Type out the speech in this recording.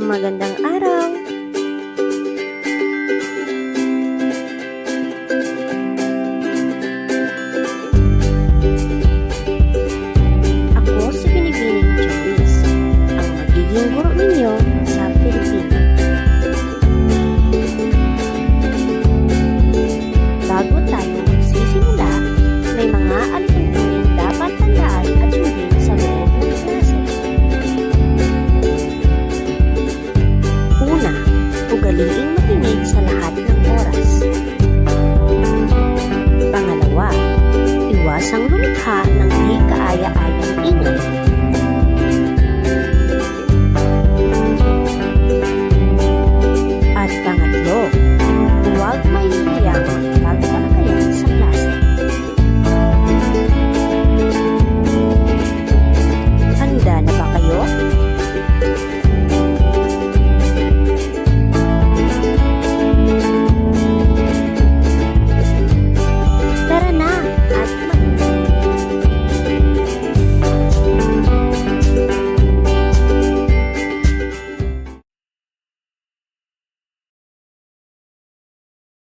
Magandang araw! Ako si Binibining Chubis, ang magiging guro ninyo ugaliing makinig sa lahat ng oras. Pangalawa, iwasang lumikha ng di kaaya-aya